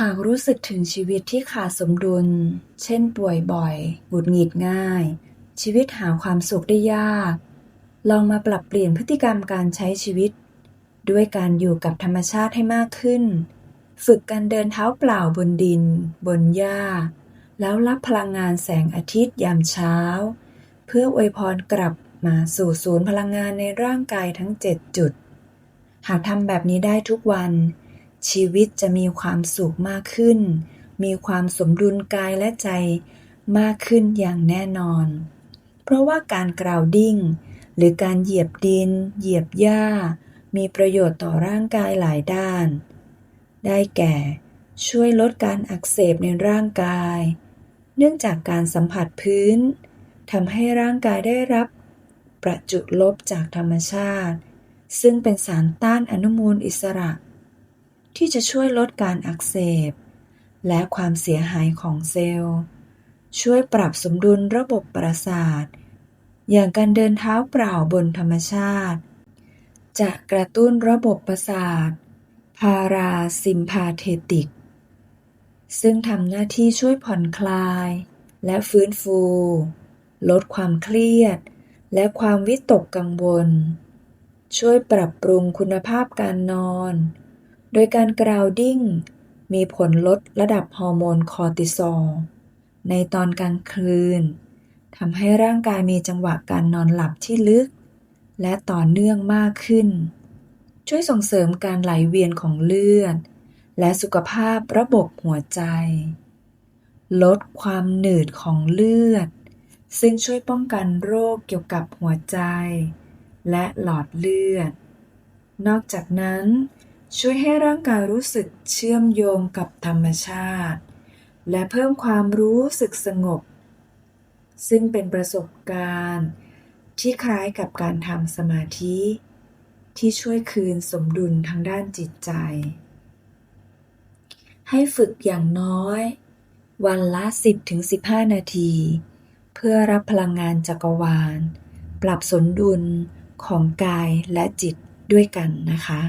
หากรู้สึกถึงชีวิตที่ขาดสมดุล เช่นป่วยบ่อยหงุดหงิดง่าย ชีวิตหาความสุขได้ยาก ลองมาปรับเปลี่ยนพฤติกรรมการใช้ชีวิต ด้วยการอยู่กับธรรมชาติให้มากขึ้น ฝึกการเดินเท้าเปล่าบนดิน บนหญ้า แล้วรับพลังงานแสงอาทิตย์ยามเช้า เพื่ออวยพรกลับมาสู่ศูนย์พลังงานในร่างกายทั้ง 7 จุด หากทำแบบนี้ได้ทุกวัน ชีวิตจะมีความสุขมากขึ้น มีความสมดุลกายและใจมากขึ้นอย่างแน่นอน เพราะว่าการกราวดิ้ง หรือการเหยียบดิน เหยียบหญ้า มีประโยชน์ต่อร่างกายหลายด้าน ได้แก่ ช่วยลดการอักเสบในร่างกาย เนื่องจากการสัมผัสพื้นทำให้ร่างกายได้รับ ประจุลบจากธรรมชาติ ซึ่งเป็นสารต้านอนุมูลอิสระ ที่จะช่วยลดการอักเสบ และความเสียหายของเซลล์ ช่วยปรับสมดุลระบบประสาท อย่างการเดินเท้าเปล่าบนธรรมชาติ จะกระตุ้นระบบประสาท พาราซิมพาเทติก ซึ่งทำหน้าที่ช่วยผ่อนคลาย และฟื้นฟู ลดความเครียด และความวิตกกังวล ช่วยปรับปรุงคุณภาพการนอน โดยการกราวดิ้ง มีผลลดระดับฮอร์โมนคอร์ติซอลในตอนกลางคืนทำให้ร่างกายมีจังหวะการนอนหลับที่ลึก และต่อเนื่องมากขึ้น ช่วยส่งเสริมการไหลเวียนของเลือด และสุขภาพระบบหัวใจ ลดความหนืดของเลือด ซึ่งช่วยป้องกันโรคเกี่ยวกับหัวใจ และหลอดเลือด นอกจากนั้น ช่วยให้ร่างกายรู้สึกเชื่อมโยงกับธรรมชาติ และเพิ่มความรู้สึกสงบ ซึ่งเป็นประสบการณ์ที่คล้ายกับการทำสมาธิ ที่ช่วยคืนสมดุลทางด้านจิตใจ ให้ฝึกอย่างน้อย วันละ 10-15 นาที เพื่อรับพลังงานจักรวาล ปรับสมดุลของกายและจิตด้วยกันนะคะ